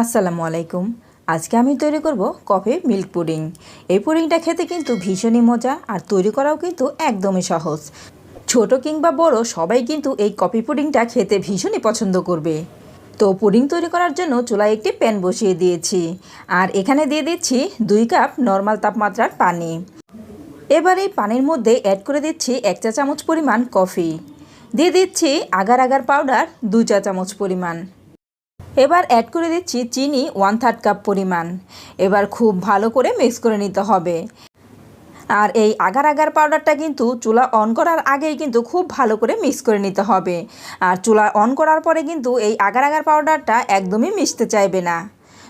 আসসালামু আলাইকুম। আজকে আমি তৈরি করব কফি মিল্ক পুডিং। এই পুডিংটা খেতে কিন্তু ভীষণই মজা আর তৈরি করাও কিন্তু একদমই সহজ। ছোট কিংবা বড় সবাই কিন্তু এই কফি পুডিংটা খেতে ভীষণই পছন্দ করবে। তো পুডিং তৈরি করার জন্য চুলায় একটি প্যান বসিয়ে দিয়েছি। আর এখানে দিয়ে দিচ্ছি দুই কাপ নর্মাল তাপমাত্রার পানি। এবার এই পানির মধ্যে অ্যাড করে দিচ্ছি এক চা চামচ পরিমাণ কফি। দিয়ে দিচ্ছি আগার আগার পাউডার দু চা চামচ পরিমাণ। এবার অ্যাড করে দিচ্ছি চিনি ওয়ান থার্ড কাপ পরিমাণ। এবার খুব ভালো করে মিক্স করে নিতে হবে। আর এই আগার আগার পাউডারটা কিন্তু চুলা অন করার আগেই কিন্তু খুব ভালো করে মিক্স করে নিতে হবে। আর চুলা অন করার পরে কিন্তু এই আগার আগার পাউডারটা একদমই মিশতে চাইবে না।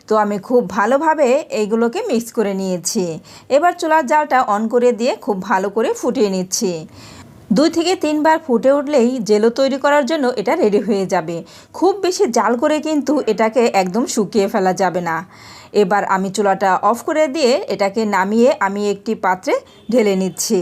তো আমি খুব ভালোভাবে এইগুলোকে মিক্স করে নিয়েছি। এবার চুলার জালটা অন করে দিয়ে খুব ভালো করে ফুটিয়ে নিচ্ছি। দুই থেকে তিনবার ফুটে উঠলেই জেলো তৈরি করার জন্য এটা রেডি হয়ে যাবে। খুব বেশি জাল করে কিন্তু এটাকে একদম শুকিয়ে ফেলা যাবে না। এবার আমি চুলাটা অফ করে দিয়ে এটাকে নামিয়ে আমি একটি পাত্রে ঢেলে নিচ্ছি।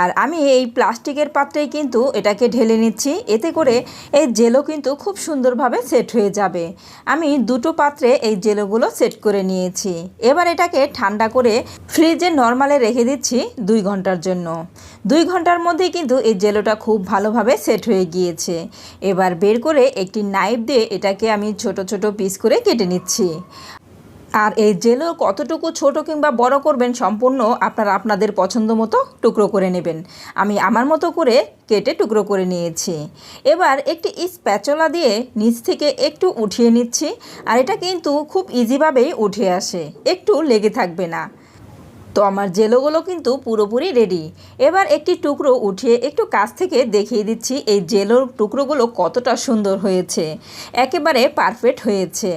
আর আমি এই প্লাস্টিকের পাত্রেই কিন্তু এটাকে ঢেলে নিচ্ছি। এতে করে এই জেলো কিন্তু খুব সুন্দরভাবে সেট হয়ে যাবে। আমি দুটো পাত্রে এই জেলোগুলো সেট করে নিয়েছি। এবার এটাকে ঠান্ডা করে ফ্রিজে নর্মালে রেখে দিচ্ছি দুই ঘণ্টার জন্য। দুই ঘণ্টার মধ্যে কিন্তু এই জেলোটা খুব ভালোভাবে সেট হয়ে গিয়েছে। এবার বের করে একটি নাইফ দিয়ে এটাকে আমি ছোট ছোট পিস করে কেটে নিচ্ছি। আর এই জেলও কতটুকু ছোট কিংবা বড় করবেন সম্পূর্ণ আপনারা আপনাদের পছন্দ মতো টুকরো করে নেবেন। আমি আমার মতো করে কেটে টুকরো করে নিয়েছি। এবার একটি স্প্যাচলা দিয়ে নিচ থেকে একটু উঠিয়ে নিচ্ছি, আর এটা কিন্তু খুব ইজিভাবেই উঠে আসে। একটু লেগে থাকবে না। তো আমার জেলোগুলো কিন্তু পুরোপুরি রেডি এবার একটি টুকরো উঠিয়ে একটু কাছ থেকে দেখিয়ে দিচ্ছি এই জেলোর টুকরোগুলো কতটা সুন্দর হয়েছে। একেবারে পারফেক্ট হয়েছে।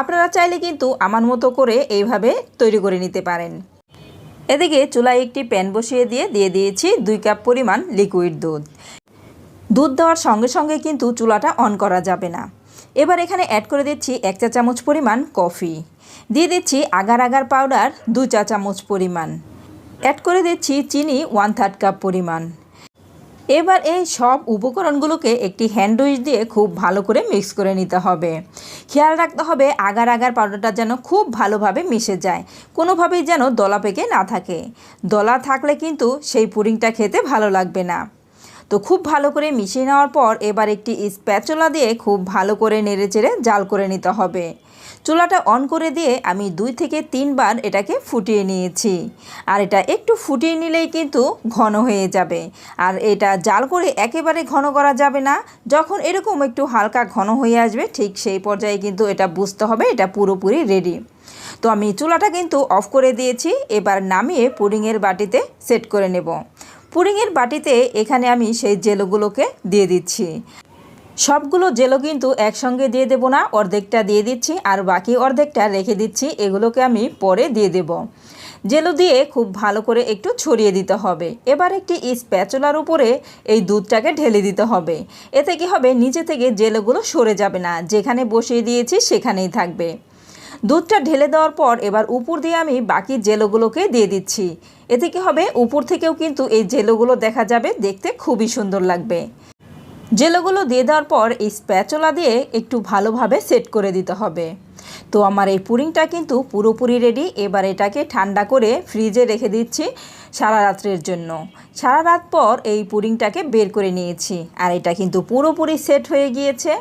আপনারা চাইলে কিন্তু আমার মতো করে এইভাবে তৈরি করে নিতে পারেন। এদিকে চুলায় একটি প্যান বসিয়ে দিয়ে দিয়ে দিয়েছি দুই কাপ পরিমাণ লিকুইড দুধ। দুধ দেওয়ার সঙ্গে সঙ্গে কিন্তু চুলাটা অন করা যাবে না। এবার এখানে অ্যাড করে দিচ্ছি এক চা চামচ পরিমাণ কফি। দিয়ে দিচ্ছি আগার আগার পাউডার দু চা চামচ পরিমাণ। অ্যাড করে দিচ্ছি চিনি ওয়ান থার্ড কাপ পরিমাণ। এবার এই সব উপকরণগুলোকে একটি হ্যান্ড উইচ দিয়ে খুব ভালো করে মিক্স করে নিতে হবে। খেয়াল রাখতে হবে আগার আগার পাউডারটা যেন খুব ভালোভাবে মিশে যায়, কোনোভাবেই যেন দলা পেকে না থাকে। দলা থাকলে কিন্তু সেই পুডিংটা খেতে ভালো লাগবে না। তো খুব ভালো করে মিশিয়ে নেওয়ার পর এবার একটি স্প্যাচুলা দিয়ে খুব ভালো করে নেড়ে চেড়ে জাল করে নিতে হবে। চুলাটা অন করে দিয়ে আমি দুই থেকে তিনবার এটাকে ফুটিয়ে নিয়েছি। আর এটা একটু ফুটিয়ে নিলেই কিন্তু ঘন হয়ে যাবে। আর এটা জাল করে একেবারে ঘন করা যাবে না। যখন এরকম একটু হালকা ঘন হয়ে আসবে, ঠিক সেই পর্যায়ে কিন্তু এটা বুঝতে হবে, এটা পুরোপুরি রেডি তো আমি চুলাটা কিন্তু অফ করে দিয়েছি। এবার নামিয়ে পুডিংয়ের বাটিতে সেট করে নেব। পুডিংয়ের বাটিতে এখানে আমি সেই জেলোগুলোকে দিয়ে দিচ্ছি। সবগুলো জেলো কিন্তু একসঙ্গে দিয়ে দেব না, অর্ধেকটা দিয়ে দিচ্ছি আর বাকি অর্ধেকটা রেখে দিচ্ছি, এগুলোকে আমি পরে দিয়ে দেব। জেলো দিয়ে খুব ভালো করে একটু ছড়িয়ে দিতে হবে। এবার একটি স্প্যাচুলার উপরে এই দুধটাকে ঢেলে দিতে হবে। এতে কি হবে? নিচে থেকে জেলোগুলো সরে যাবে না। যেখানে বসিয়ে দিয়েছি সেখানেই থাকবে। দুধটা ঢেলে দেওয়ার পর এবার উপর দিয়ে আমি বাকি জেলোগুলোকে দিয়ে দিচ্ছি। এতে কি হবে, উপর থেকেও কিন্তু এই জেলোগুলো দেখা যাবে, দেখতে খুবই সুন্দর লাগবে। জেলোগুলো দিয়ে দেওয়ার পর এই স্প্যাচলা দিয়ে একটু ভালোভাবে সেট করে দিতে হবে। তো আমার এই পুডিংটা কিন্তু পুরোপুরি রেডি, এবার এটাকে ঠান্ডা করে ফ্রিজে রেখে দিচ্ছি সারা রাত্রের জন্য। সারা রাত পর এই পুডিংটাকে বের করে নিয়েছি, আর এটা কিন্তু পুরোপুরি সেট হয়ে গিয়েছে।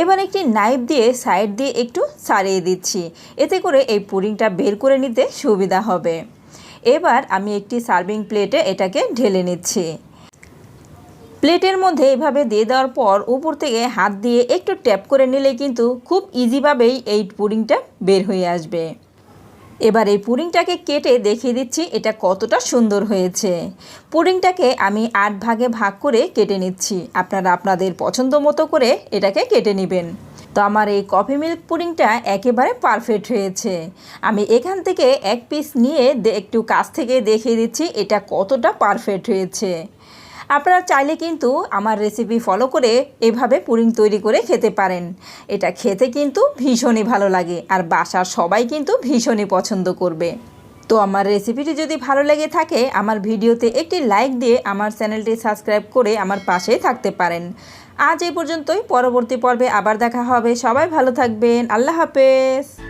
এবার একটি নাইফ দিয়ে সাইড দিয়ে একটু সারিয়ে দিচ্ছি। এতে করে এই পুডিংটা বের করে নিতে সুবিধা হবে। এবার আমি একটি সার্ভিং প্লেটে এটাকে ঢেলে নিচ্ছি। প্লেটের মধ্যে এভাবে দিয়ে দেওয়ার পর উপর থেকে হাত দিয়ে একটু ট্যাপ করে নিলে কিন্তু খুব ইজিভাবেই এই পুডিংটা বের হয়ে আসবে। এবার এই পুডিংটাকে কেটে দেখিয়ে দিচ্ছি এটা কতটা সুন্দর হয়েছে। পুডিংটাকে আমি আট ভাগে ভাগ করে কেটে নিচ্ছি। আপনারা আপনাদের পছন্দ মতো করে এটাকে কেটে নেবেন। তো আমার এই কফি মিল্ক পুডিংটা একেবারে পারফেক্ট হয়েছে। আমি এখান থেকে এক পিস নিয়ে একটু কাছ থেকে দেখিয়ে দিচ্ছি এটা কতটা পারফেক্ট হয়েছে। আপনারা চাইলে কিন্তু আমার রেসিপি ফলো করে এভাবে পুডিং তৈরি করে খেতে পারেন। এটা খেতে কিন্তু ভীষণই ভালো লাগে আর বাসার সবাই কিন্তু ভীষণই পছন্দ করবে। তো আমার রেসিপিটি যদি ভালো লেগে থাকে, আমার ভিডিওতে একটি লাইক দিয়ে আমার চ্যানেলটি সাবস্ক্রাইব করে আমার পাশেই থাকতে পারেন। আজ এই পর্যন্তই, পরবর্তী পর্বে আবার দেখা হবে। সবাই ভালো থাকবেন। আল্লাহ হাফেজ।